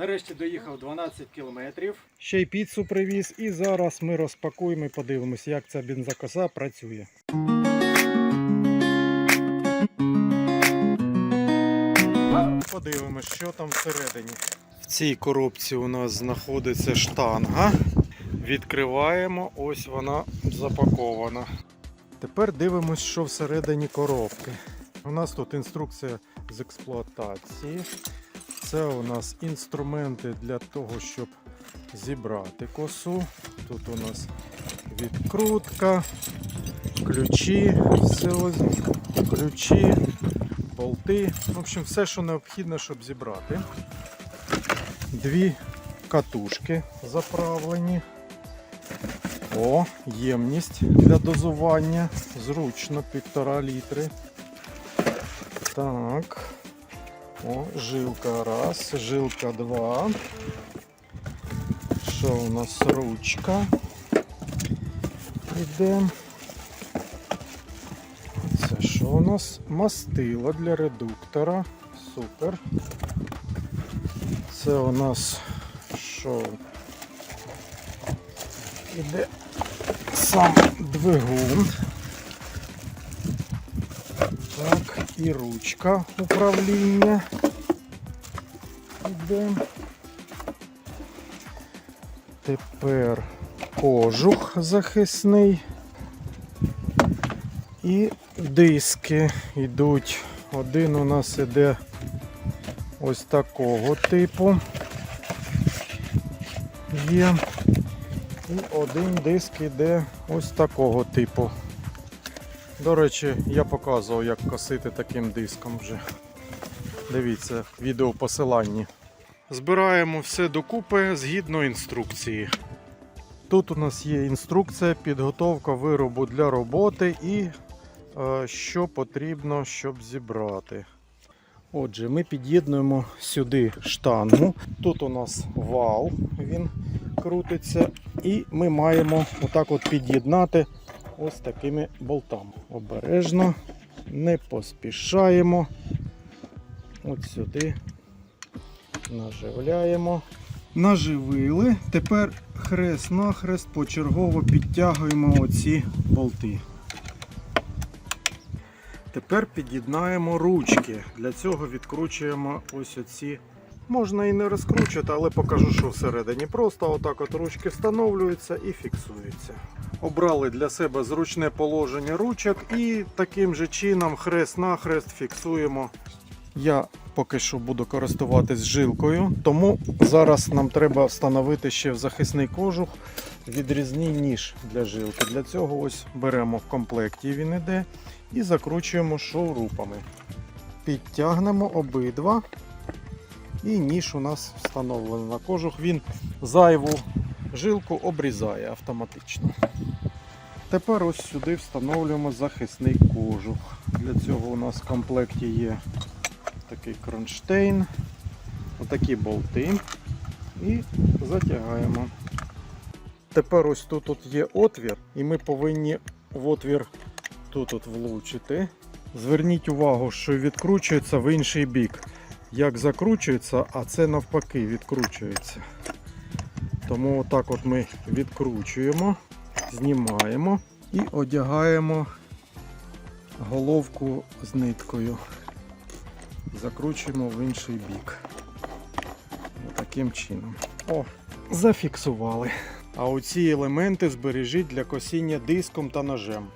Нарешті доїхав 12 кілометрів. Ще й піцу привіз, і зараз ми розпакуємо і подивимось, як ця бензокоса працює. Подивимось, що там всередині. В цій коробці у нас знаходиться штанга. Відкриваємо, ось вона запакована. Тепер дивимось, що всередині коробки. У нас тут інструкція з експлуатації. Це у нас інструменти для того, щоб зібрати косу. Тут у нас відкрутка, ключі, все ось, ключі, болти. В общем, все, що необхідно, щоб зібрати. Дві катушки заправлені. О, ємність для дозування. Зручно, півтора літри. Так. О, жилка раз, жилка два. Що у нас ручка? Іде. Це що у нас? Мастило для редуктора. Супер. Це у нас що? Іде сам двигун. Так, і ручка управління. Іде. Тепер кожух захисний. І диски йдуть. Один у нас іде ось такого типу. Є. І один диск іде ось такого типу. До речі, я показував, як косити таким диском вже. Дивіться, відео посиланні. Збираємо все докупи згідно інструкції. Тут у нас є інструкція, підготовка виробу для роботи і е, що потрібно, щоб зібрати. Отже, ми під'єднуємо сюди штангу. Тут у нас вал, він крутиться, і ми маємо отак от під'єднати ось такими болтами. Обережно, не поспішаємо. От сюди наживляємо. Наживили. Тепер хрест-нахрест почергово підтягуємо оці болти. Тепер під'єднаємо ручки. Для цього відкручуємо ось оці. Можна і не розкручувати, але покажу, що всередині. Просто отак от ручки встановлюються і фіксуються. Обрали для себе зручне положення ручок і таким же чином хрест-нахрест фіксуємо. Я поки що буду користуватись жилкою, тому зараз нам треба встановити ще в захисний кожух відрізний ніж для жилки. Для цього ось беремо в комплекті він іде і закручуємо шоурупами. Підтягнемо обидва. І ніж у нас встановлений на кожух. Він зайву жилку обрізає автоматично. Тепер ось сюди встановлюємо захисний кожух. Для цього у нас в комплекті є такий кронштейн, отакі болти і затягаємо. Тепер ось тут от є отвір, і ми повинні в отвір тут от влучити. Зверніть увагу, що відкручується в інший бік. Як закручується, а це навпаки відкручується. Тому отак от ми відкручуємо, знімаємо і одягаємо головку з ниткою. Закручуємо в інший бік. Таким чином. О, зафіксували. А оці елементи збережіть для косіння диском та ножем.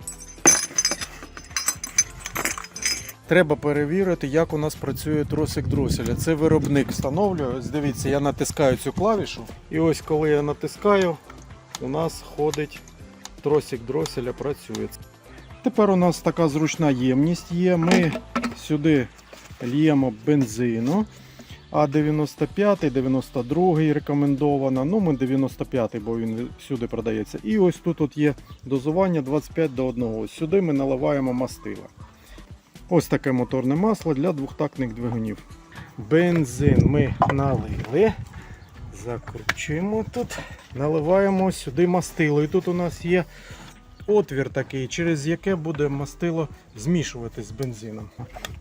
Треба перевірити, як у нас працює тросик дроселя. Це виробник встановлює. Ось дивіться, я натискаю цю клавішу. І ось коли я натискаю, у нас ходить тросик дроселя, працює. Тепер у нас така зручна ємність є. Ми сюди л'ємо бензину. А 95, 92 рекомендовано. Ну, ми 95, бо він всюди продається. І ось тут от є дозування 25 до 1. Ось Сюди ми наливаємо мастила. Ось таке моторне масло для двохтактних двигунів. Бензин ми налили. Закручуємо тут. Наливаємо сюди мастило. І тут у нас є отвір такий, через яке буде мастило змішуватись з бензином.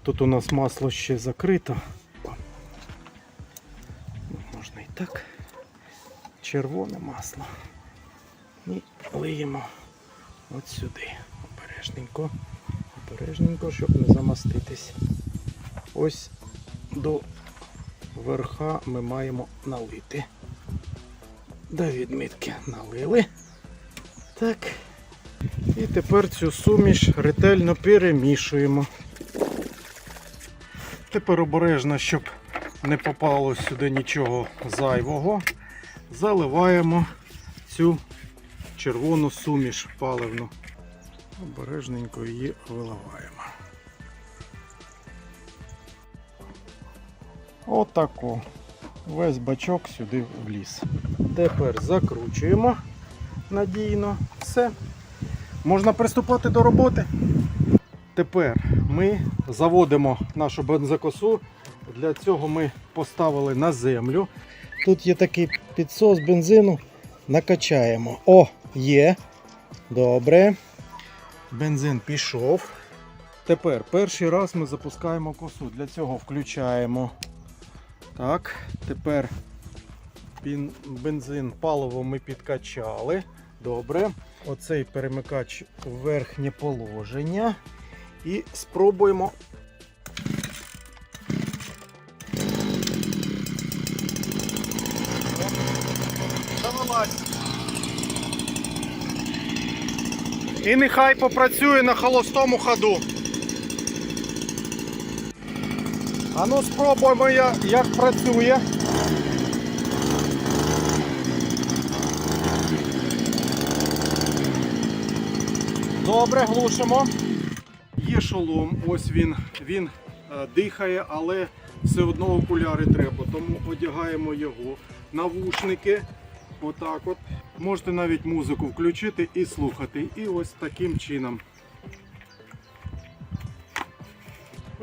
Тут у нас масло ще закрито. Можна обережний. Так. Червоне масло. І лиємо от сюди. Обережненько. Обережненько, щоб не замаститись. Ось до верха ми маємо налити. До відмітки налили. Так. І тепер цю суміш ретельно перемішуємо. Тепер обережно, щоб не попало сюди нічого зайвого, заливаємо цю червону суміш паливну. Обережненько її виливаємо. Отако. Весь бачок сюди вліз. Тепер закручуємо надійно. Все. Можна приступати до роботи. Тепер ми заводимо нашу бензокосу. Для цього ми поставили на землю. Тут є такий підсос бензину. Накачаємо. О, є. Добре. Бензин пішов. Тепер перший раз ми запускаємо косу. Для цього включаємо. Так, тепер бензин, паливо ми підкачали. Добре. Оцей перемикач в верхнє положення. І спробуємо. І нехай попрацює на холостому ходу. А ну спробуємо, як працює. Добре, глушимо. Є шолом, ось він, він е, дихає, але все одно окуляри треба, тому одягаємо його. Навушники. Отак от. Можете навіть музику включити і слухати. І ось таким чином.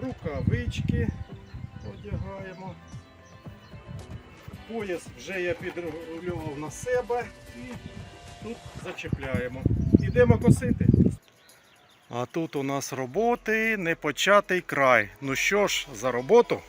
Рукавички одягаємо. Пояс вже я підрегулював на себе і тут зачепляємо. Ідемо косити. А тут у нас роботи непочатий край. Ну що ж, за роботу.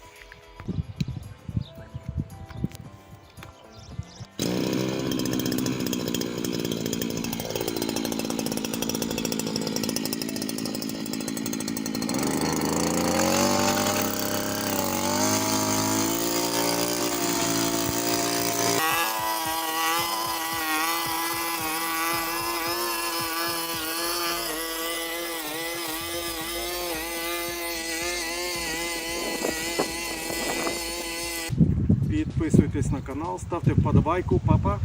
Підписуйтесь на канал, ставте вподобайку, папа.